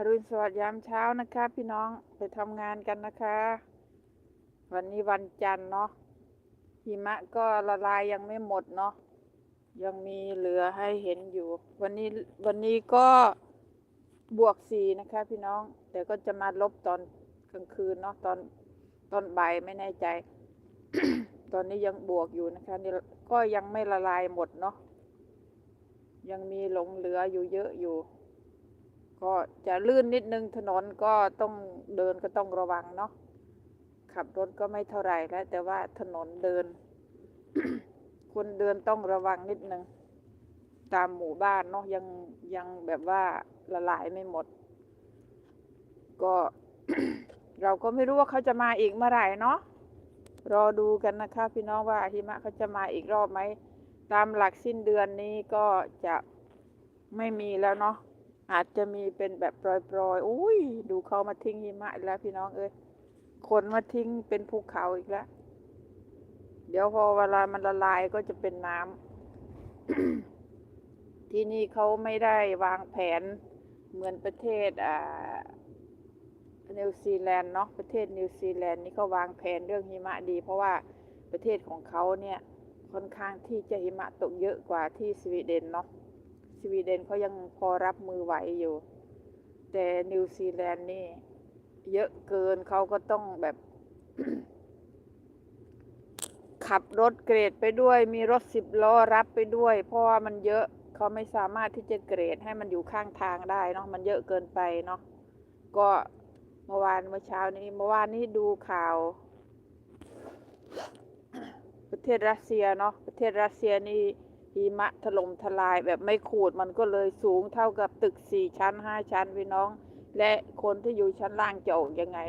อรุณสวัสดิ์ยามเช้านะคะ พี่น้องไปทำงานกันนะคะ วันนี้วันจันทร์เนาะหิมะก็ละลายยังไม่หมดเนาะยังมีเหลือให้เห็นอยู่ วันนี้วันนี้ก็บวกสี่นะคะ พี่น้อง แต่ก็จะมาลบตอนกลางคืนเนาะตอนตอนบ่ายไม่แน่ใจ ตอนนี้ยังบวกอยู่นะคะนี่ก็ยังไม่ละลายหมดเนาะยังมีหลงเหลืออยู่เยอะอยู่ ก็จะลื่นนิดนึงถนนก็ต้องเดินก็ต้องระวังเนาะขับรถก็ไม่เท่าไหร่แล้ว แต่ว่าถนนเดิน คนเดินต้องระวังนิดนึงตามหมู่บ้านเนาะยังยังแบบว่าละลายไม่หมด ก็ เราก็ไม่รู้ว่าเขาจะมาอีกเมื่อไหร่เนาะรอดูกันนะคะพี่น้องว่าหิมะเขาจะมาอีกรอบไหมตามหลักสิ้นเดือนนี้ก็จะไม่มีแล้วเนาะ อาจจะมีเป็นแบบปลอยๆอุ้ย ดูเขามาทิ้งหิมะอีกแล้วพี่น้องเอ้ยคนมาทิ้งเป็นภูเขาอีกแล้ว เดี๋ยวพอเวลามันละลายก็จะเป็นน้ำ ที่นี่เขาไม่ได้วางแผนเหมือนประเทศอ่านิวซีแลนด์เนาะประเทศนิวซีแลนด์นี่เขาวางแผนเรื่องหิมะดี เพราะว่าประเทศของเขาเนี่ยค่อนข้างที่จะหิมะตกเยอะกว่าที่สวีเดนเนาะ สวีเดนเขายังพอรับมือไหวอยู่ แต่นิวซีแลนด์นี่ เยอะเกินเขาก็ต้องแบบ ขับรถเกรดไปด้วย มีรถสิบล้อรับไปด้วย เพราะว่ามันเยอะเขาไม่สามารถที่จะเกรดให้มันอยู่ข้างทางได้เนาะมันเยอะเกินไปเนาะก็เมื่อวานเมื่อเช้านี้เมื่อวานนี้ดูข่าว ประเทศรัสเซียเนาะประเทศรัสเซียนี่ หิมะถล่มทลายแบบไม่ขูดมันก็เลยสูงเท่ากับตึกสี่ชั้นห้าชั้นพี่น้อง และคนที่อยู่ชั้นล่างจะออกยังไง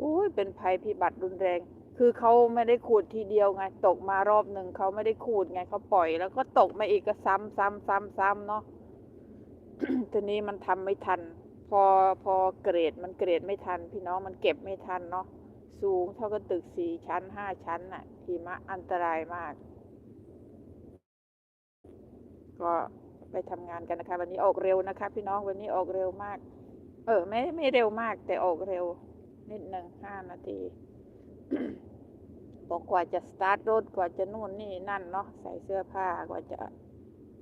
อุ้ยเป็นภัยพิบัติรุนแรง คือเขาไม่ได้ขูดทีเดียวไง ตกมารอบหนึ่งเขาไม่ได้ขูดไงเขาปล่อย แล้วก็ตกมาอีกก็ซ้ำซ้ำซ้ำซ้ำเนาะทีนี้มันทำไม่ทัน พอพอเกรดมันเกรดไม่ทัน พี่น้องมันเก็บไม่ทันเนาะสูงเท่ากับตึกสี่ชั้นห้าชั้นน่ะหิมะอันตรายมาก ก็ไปทำงานกันนะคะ วันนี้ออกเร็วนะคะ พี่น้องวันนี้ออกเร็วมาก เออ ไม่ไม่เร็วมาก แต่ออกเร็ว นิดหนึ่งห้านาทีบอกกว่าจะสตาร์ทรถกว่าจะนู่นนี่นั่นเนาะใส่เสื้อผ้ากว่าจะ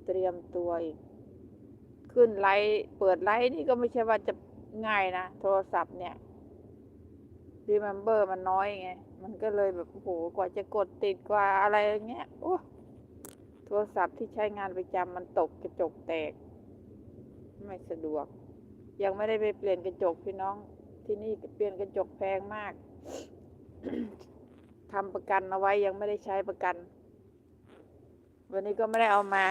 เตรียมตัวอีกขึ้นไลท์เปิดไลท์นี่ก็ไม่ใช่ว่าจะง่ายนะโทรศัพท์เนี่ยรีเมมเบอร์มันน้อยไง มันก็เลยแบบโอ้โหกว่าจะกดติดกว่าอะไรอย่างเงี้ยโอ้ ทรศัพท์ที่ใช้งานประจำมันตกกระจกแตก ไม่สะดวก ยังไม่ได้ไปเปลี่ยนกระจกพี่น้อง ที่นี่เปลี่ยนกระจกแพงมากทำประกันเอาไว้ยังไม่ได้ใช้ประกัน วันนี้ก็ไม่ได้เอามา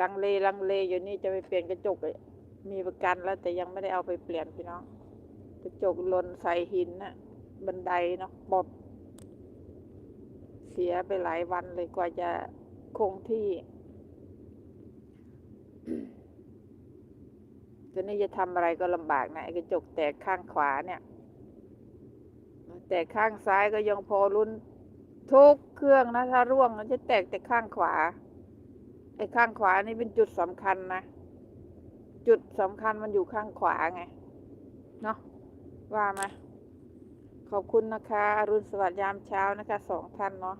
ลังเลลังเลอยู่นี่จะไปเปลี่ยนกระจกมีประกันแล้ว แต่ยังไม่ได้เอาไปเปลี่ยนพี่น้อง กระจกหล่นใส่หินน่ะบันไดเนาะบอบ สียไปหลายวันเลยกว่าจะคงที่ ตอนนี้จะทำอะไรก็ลำบากนะไอ้กระจกแตกข้างขวาเนี่ย แต่ข้างซ้ายก็ยังพอรุนทุกเครื่องนะ ถ้าร่วงมันจะแตกแต่ข้างขวา ไอ้ข้างขวานี่เป็นจุดสำคัญนะ จุดสำคัญมันอยู่ข้างขวาไง เนาะว่ามาขอบคุณนะคะ อรุณสวัสดิ์ยามเช้านะคะสองท่านเนาะ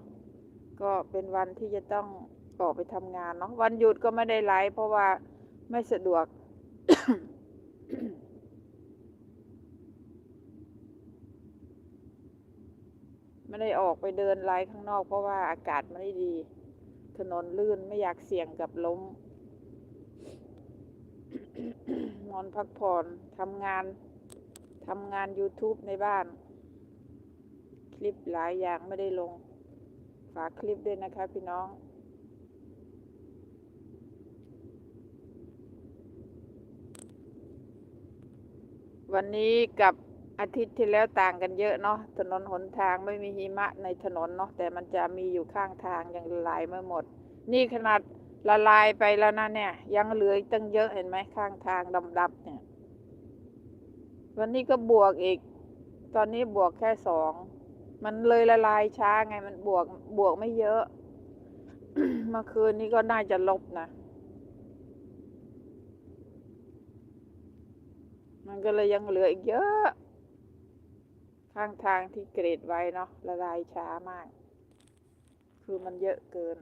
ก็เป็นวันที่จะต้องออกไปทำงานเนาะวันหยุดก็ไม่ได้ไลฟ์เพราะว่าไม่สะดวก ไม่ได้ออกไปเดินไลฟ์ข้างนอก เพราะว่าอากาศไม่ได้ดี ถนนลื่นไม่อยากเสี่ยงกับล้ม นอนพักผ่อนทำงานทำงาน YouTube ในบ้าน คลิปหลายอย่างไม่ได้ลง ฝากคลิปด้วยนะคะพี่น้อง วันนี้กับอาทิตย์ที่แล้วต่างกันเยอะเนาะถนนหนทางไม่มีหิมะในถนนเนาะแต่มันจะมีอยู่ข้างทางยังละลายไม่หมด นี่ขนาดละลายไปแล้วนะเนี่ย ยังเหลืออีกตั้งเยอะเห็นไหมข้างทางดำๆเนี่ย วันนี้ก็บวกอีก ตอนนี้บวกแค่สอง มันเลยละลายช้าไงมันบวกบวกไม่เยอะ เมื่อคืนนี้ก็น่าจะลบนะ มันก็เลยยังเหลืออีกเยอะ ข้างทางที่เกรดไว้เนาะละลายช้ามาก คือมันเยอะเกิน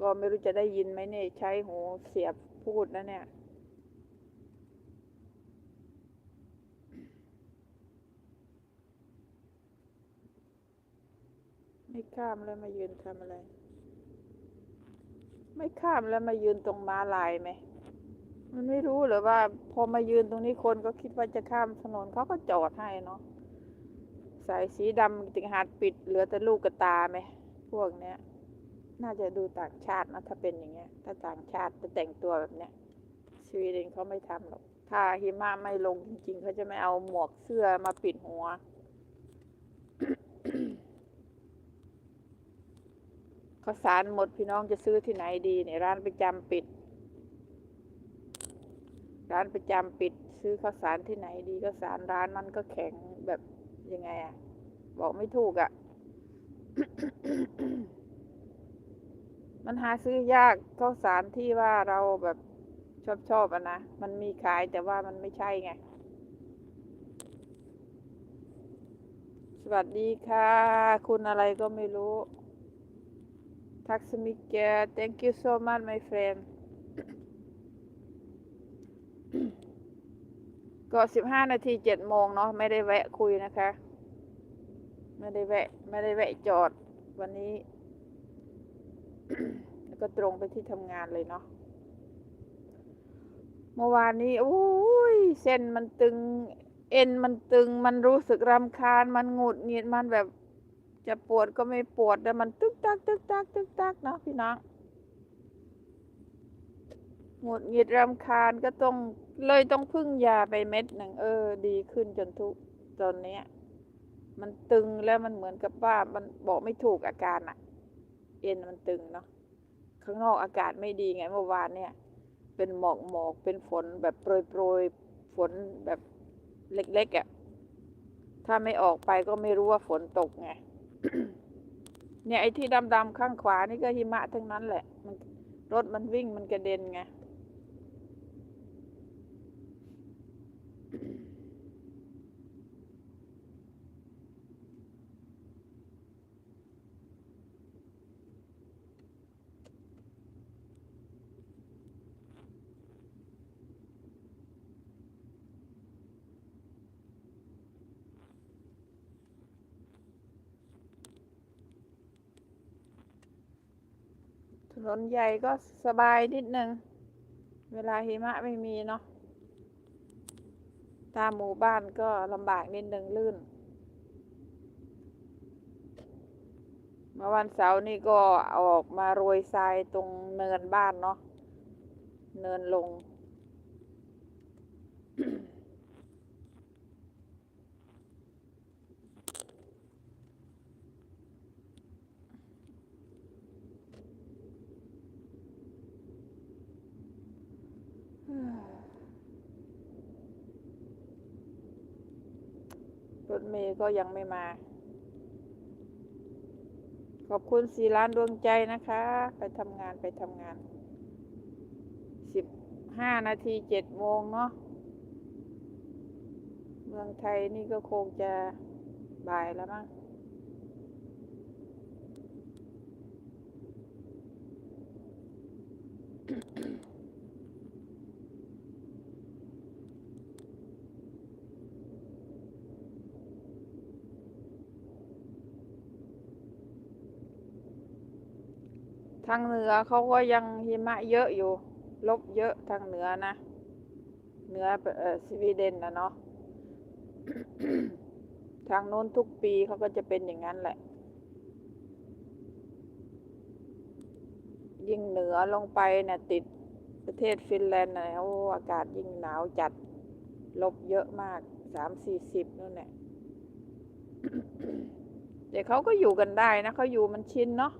ก็ไม่รู้จะได้ยินไหมเนี่ย ใช้หูเสียบพูดนะเนี่ย ไม่ข้ามแล้วมายืนทำอะไร ไม่ข้ามแล้วมายืนตรงม้าลายไหมมันไม่รู้หรือว่า พอมายืนตรงนี้คนก็คิดว่าจะข้ามถนนเขาก็จอดให้เนาะสายสีดำติงหาดปิดเหลือแต่ลูกกระตาไหมพวกเนี้ย น่าจะดูต่างชาตินะถ้าเป็นอย่างเงี้ย ถ้าต่างชาติจะแต่งตัวแบบเนี้ยสวีเดนเขาไม่ทำหรอกถ้าหิมะไม่ลงจริงๆเขาจะไม่เอาหมวกเสื้อมาปิดหัว ข้าวสารหมดพี่น้องจะซื้อที่ไหนดีเนี่ยร้านประจำปิด ร้านประจำปิด ซื้อข้าวสารที่ไหนดีข้าวสารร้านนั้นก็แข็งแบบยังไงอะบอกไม่ถูกอะมันหาซื้อยากข้าวสารที่ว่าเราแบบชอบชอบอะนะมันมีขายแต่ว่ามันไม่ใช่ไงสวัสดีค่ะ คุณอะไรก็ไม่รู้ ทักสมิกเก thank you so much my friend ก็สิบห้านาทีเจ็ดโมงเนาะไม่ได้แวะคุยนะคะ ไม่ได้แวะ ไม่ได้แวะจอดวันนี้ แล้วก็ตรงไปที่ทำงานเลยเนาะเมื่อวานนี้โอ้ยเส้นมันตึง เอ็นมันตึง มันรู้สึกรำคาญ มันหงุดหงิดมันแบบ จะปวดก็ไม่ปวดแต่มันตึกตักตึกตักตึกตักนะพี่น้องหงุดหงิดรำคาญก็ต้องเลยต้องพึ่งยาไปเม็ดหนึ่งเออ ดีขึ้นจนทุกตอนนี้มันตึงแล้วมันเหมือนกับว่ามันบอกไม่ถูกอาการอะเอ็นมันตึงเนาะข้างนอกอากาศไม่ดีไงเมื่อวานเนี่ย เป็นหมอกหมอกเป็นฝนแบบโปรยโปรยฝนแบบเล็กๆอะ่ะถ้าไม่ออกไปก็ไม่รู้ว่าฝนตกไง เนี่ยไอ้ที่ดำๆข้างขวานี่ก็หิมะทั้งนั้นแหละ มันรถมันวิ่งมันกระเด็นไง ถนนใหญ่ก็สบายนิดนึง เวลาหิมะไม่มีเนาะตามหมู่บ้านก็ลำบากนิดนึงลื่น เมื่อวันเสาร์นี่ก็ออกมาโรยทรายตรงเนินบ้านเนาะเนินลง ร ถเมย์ก็ยังไม่มา ขอบคุณสีล้านดวงใจนะคะ ไปทำงานไปทำงาน สิบห้านาทีเจ็ดโมงเนาะ เมืองไทยนี่ก็คงจะบ่ายแล้วมั้ง ทางเหนือเขาก็ยังหิมะเยอะอยู่ ลบเยอะทางเหนือนะ เหนือเออสวีเดนนะเนาะทางโน้นทุกปีเขาก็จะเป็นอย่างนั้นแหละ ยิ่งเหนือลงไปเนี่ยติดประเทศฟินแลนด์นะโอ้อากาศยิ่งหนาวจัด ลบเยอะมากสามสี่สิบนู่นแหละแต่เขาก็อยู่กันได้นะเขาอยู่มันชินเนาะ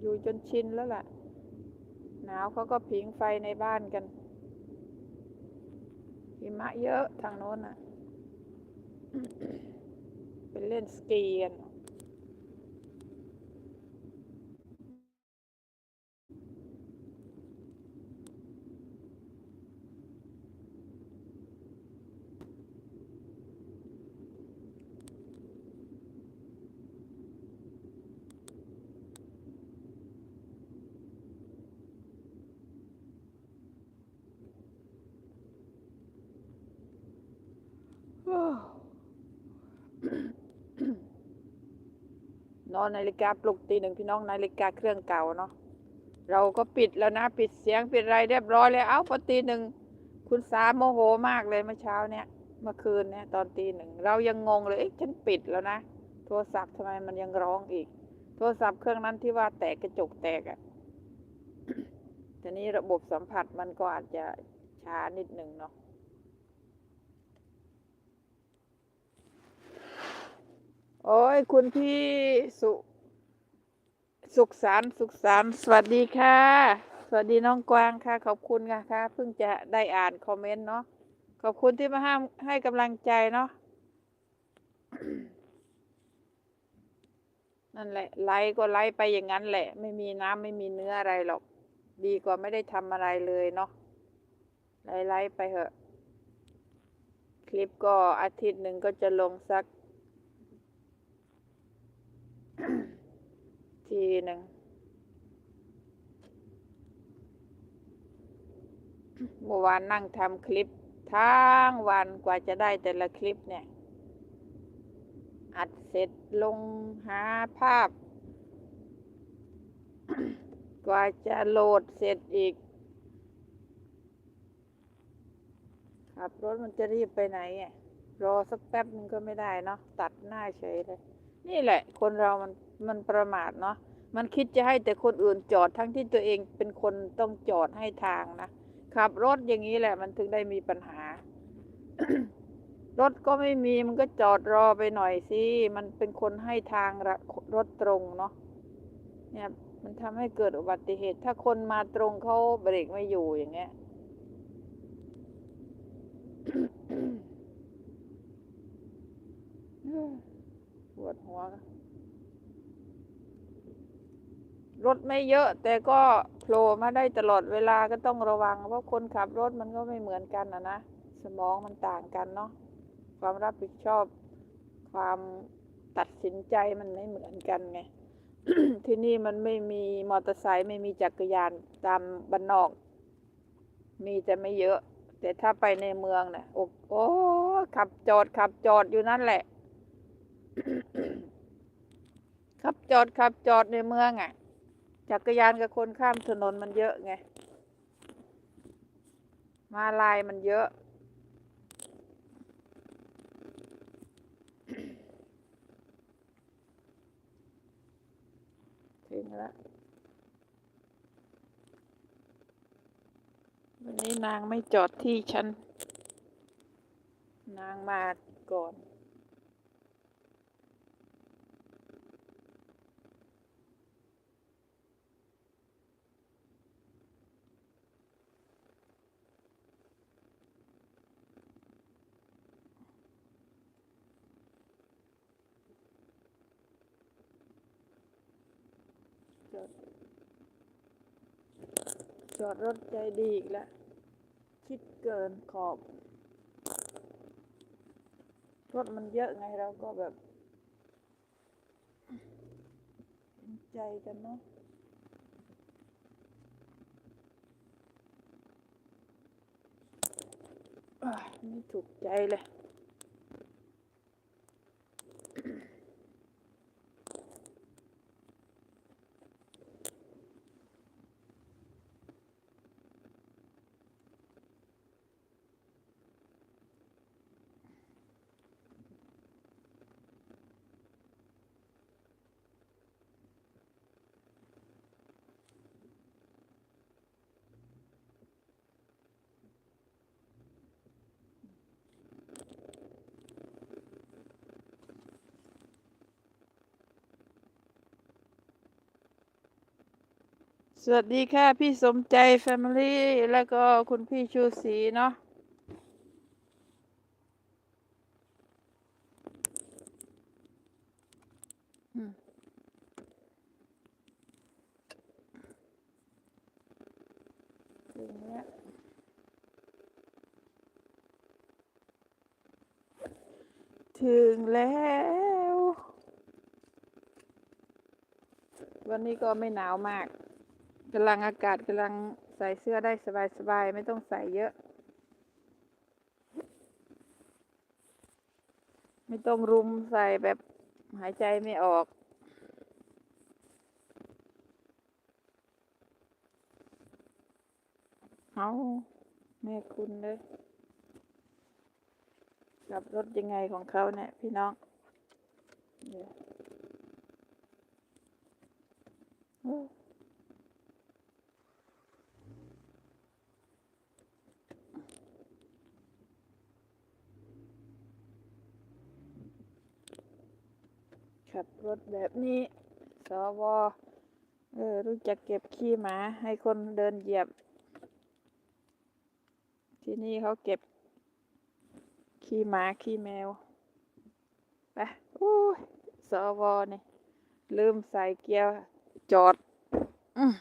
อยู่จนชินแล้วล่ะ หนาวเขาก็ผิงไฟในบ้านกัน หิมะเยอะทางโน้นอะ เป็นเล่นสกีกัน นอนนาฬิกาปลุกตีหนึ่งพี่น้องนาฬิกาเครื่องเก่าเนาะเราก็ปิดแล้วนะปิดเสียงปิดอะไรเรียบร้อยแล้วเอ้าพอตีหนึ่งคุณสาโมโหมากเลยเมื่อเช้าเนี่ยเมื่อคืนเนี่ยตอนตีหนึ่งเรายังงงเลยเอ๊ะฉันปิดแล้วนะโทรศัพท์ทำไมมันยังร้องอีก โทรศัพท์เครื่องนั้นที่ว่าแตกกระจกแตกอะ่ะทีนี้ระบบสัมผัสมันก็อาจจะช้านิดหนึ่งเนาะ โอ้ย คุณพี่สุสุขสันสุขสันสวัสดีค่ะ สวัสดีน้องกวางค่ะ ขอบคุณค่ะค่ะเพิ่งจะได้อ่านคอมเมนต์เนาะขอบคุณที่มาห้ามให้กำลังใจเนาะนั่นแหละ ไลฟ์ก็ไลฟ์ไปอย่างนั้นแหละ ไม่มีน้ำไม่มีเนื้ออะไรหรอก ดีกว่าไม่ได้ทำอะไรเลยเนาะไลฟ์ไลฟ์ไปเถอะ คลิปก็อาทิตย์หนึ่งก็จะลงสัก ทีหนึ่งเมื่อวานนั่งทำคลิปทั้งวันกว่าจะได้แต่ละคลิปเนี่ย อัดเสร็จลงหาภาพ กว่าจะโหลดเสร็จอีก ขับรถมันจะรีบไปไหนอะรอสักแป๊บนึงก็ไม่ได้เนาะตัดหน้าเฉยเลย นี่แหละ คนเรามันมันประมาทเนาะ มันคิดจะให้แต่คนอื่นจอดทั้งที่ตัวเองเป็นคนต้องจอดให้ทางนะขับรถอย่างนี้แหละ มันถึงได้มีปัญหา รถก็ไม่มีมันก็จอดรอไปหน่อยสิมันเป็นคนให้ทางรรถตรงเนาะเนี่ยมันทำให้เกิดอุบัติเหตุ ถ้าคนมาตรงเขาเบรกไม่อยู่อย่างเงี้ยปวดหัว รถไม่เยอะ แต่ก็โผล่มาได้ตลอดเวลาก็ต้องระวัง เพราะคนขับรถมันก็ไม่เหมือนกันนะนะสมองมันต่างกันเนาะความรับผิดชอบ ความตัดสินใจมันไม่เหมือนกันไงที่นี่มันไม่มีมอเตอร์ไซค์ไม่มีจักรยานตามบ้านนอก มีแต่ไม่เยอะ แต่ถ้าไปในเมืองเนี่ยโอ้โอ้ขับจอดขับจอดอยู่นั่นแหละขับจอดขับจอดในเมืองอะ จักรยานกับคนข้ามถนนมันเยอะไง มาลายมันเยอะถึงแล้ววันนี้นางไม่จอดที่ฉัน นางมาก่อน อด จอดรถใจดีอีกแล้ว คิดเกินขอบ รถมันเยอะไงเราก็แบบเห็นใจกันเนาะอะไม่ถูกใจเลย สวัสดีค่ะ พี่สมใจแฟมิลี่แล้วก็คุณพี่ชูศรีเนาะถึงแล้วถึงแล้ว วันนี้ก็ไม่หนาวมาก กำลังอากาศกำลังใส่เสื้อได้สบายๆ ไม่ต้องใส่เยอะ ไม่ต้องรุมใส่แบบหายใจไม่ออก เอาแม่คุณเลยขับรถยังไงของเขาเนี่ย พี่น้องเดี๋ยว ขับรถแบบนี้ สวเออรู้จักเก็บขี้หมา ให้คนเดินเหยียบ ที่นี่เขาเก็บ ขี้หมา ขี้แมว ไปอู้สวนี่ยลืมใส่เกียร์จอด อืม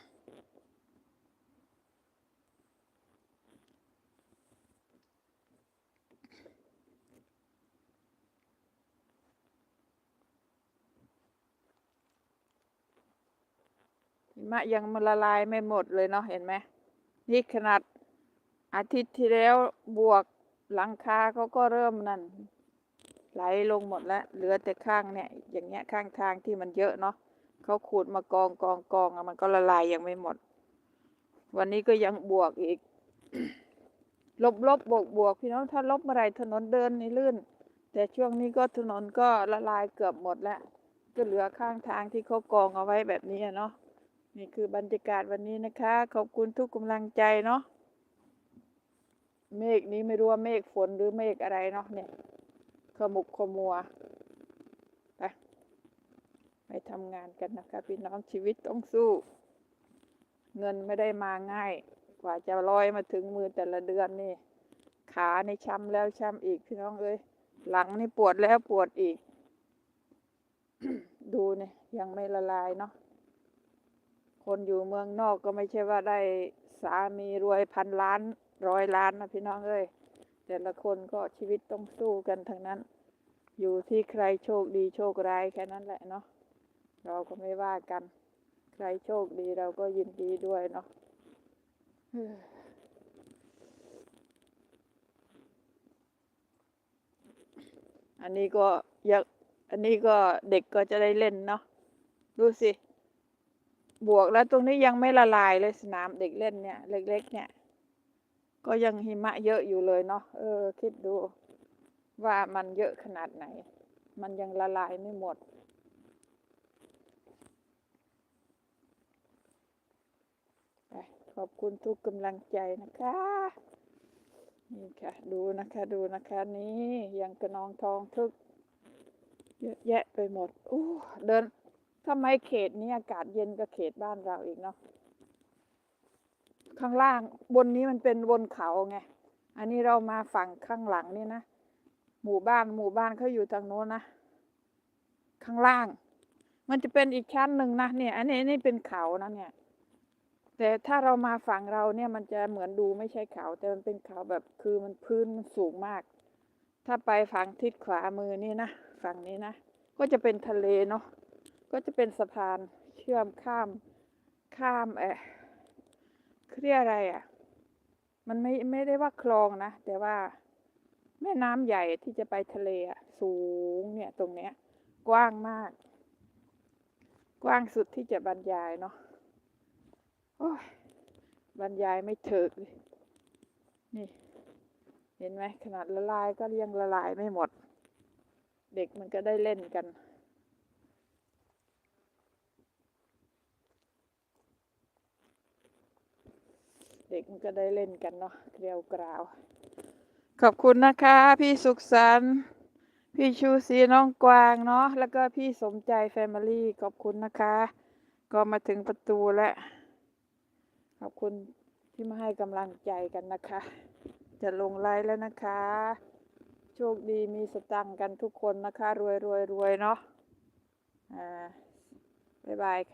ะยังละลายไม่หมดเลยเนาะเห็นไหมนี่ขนาดอาทิตย์ที่แล้วบวกหลังคาเขาก็เริ่มนั่นไหลลงหมดแล้ว เหลือแต่ข้างเนี่ย อย่างเงี้ยข้างทางที่มันเยอะเนาะเขาขูดมากองกองกองอะมันก็ละลายยังไม่หมด วันนี้ก็ยังบวกอีก ลบลบบวกบวกพี่น้องถ้าลบเมื่อไรถนนเดินนี่ลื่น แต่ช่วงนี้ก็ถนนก็ละลายเกือบหมดแล้วก็เหลือข้างทางที่เขากองเอาไว้แบบนี้เนาะ นี่คือบรรยากาศวันนี้นะคะ ขอบคุณทุกกำลังใจเนาะเมฆนี้ไม่รู้ว่าเมฆฝนหรือเมฆอะไรเนาะเนี่ยขมุกขมัวไปไปทำงานกันนะคะพี่น้องชีวิตต้องสู้ เงินไม่ได้มาง่าย กว่าจะลอยมาถึงมือแต่ละเดือนนี่ ขาในช้ำแล้วช้ำอีกพี่น้องเอ้ยหลังนี่ปวดแล้วปวดอีก ดูเนี่ยยังไม่ละลายเนาะ คนอยู่เมืองนอกก็ไม่ใช่ว่าได้สามีรวยพันล้านร้อยล้านนะพี่น้องเอ้ยแต่ละคนก็ชีวิตต้องสู้กันทั้งนั้น อยู่ที่ใครโชคดีโชคร้ายแค่นั้นแหละเนาะเราก็ไม่ว่ากัน ใครโชคดีเราก็ยินดีด้วยเนาะอันนี้ก็อยากอันนี้ก็เด็กก็จะได้เล่นเนาะดูสิ บวกแล้วตรงนี้ยังไม่ละลายเลยสนามเด็กเล่นเนี่ย เล็ก ๆ เนี่ย ก็ยังหิมะเยอะอยู่เลยเนาะเออ คิดดู ว่ามันเยอะขนาดไหน มันยังละลายไม่หมด ขอบคุณทุกกำลังใจนะคะนี่ค่ะ ดูนะคะ ดูนะคะนี่ยังกระนองทองทึก เยอะแยะไปหมด อู้เดิน ทำไมเขตนี้อากาศเย็นกับเขตบ้านเราอีกเนาะ ข้างล่างบนนี้มันเป็นบนเขาไง อันนี้เรามาฝั่งข้างหลังนี่นะ หมู่บ้านหมู่บ้านเขาอยู่ทางโน้นนะ ข้างล่าง มันจะเป็นอีกชั้นหนึ่งนะเนี่ย อันนี้นี่เป็นเขานะเนี่ย แต่ถ้าเรามาฝั่งเราเนี่ยมันจะเหมือนดูไม่ใช่เขา แต่มันเป็นเขาแบบคือมันพื้นมันสูงมาก ถ้าไปฝั่งทิศขวามือนี่นะฝั่งนี้นะ ก็จะเป็นทะเลเนาะ ก็จะเป็นสะพานเชื่อมข้าม ข้ามเออเขาเรียอะไรอะ มันไม่ไม่ได้ว่าคลองนะ แต่ว่าแม่น้ำใหญ่ที่จะไปทะเลอะ สูงเนี่ยตรงเนี้ย กว้างมาก กว้างสุดที่จะบรรยายเนาะโอ้ยบรรยายไม่ถึกเลยนี่ เห็นไหมขนาดละลายก็ยังละลายไม่หมด เด็กมันก็ได้เล่นกัน เด็กมันก็ได้เล่นกันเนาะเกลียวกราว ขอบคุณนะคะ พี่สุขสันต์พี่ชูศรีน้องกวางเนาะแล้วก็พี่สมใจแฟมิลี่ขอบคุณนะคะ ก็มาถึงประตูแล้ว ขอบคุณที่มาให้กำลังใจกันนะคะ จะลงไลน์แล้วนะคะ โชคดีมีสตังค์กันทุกคนนะคะ รวยรวยรวยเนาะอ่าบ๊ายบายค่ะ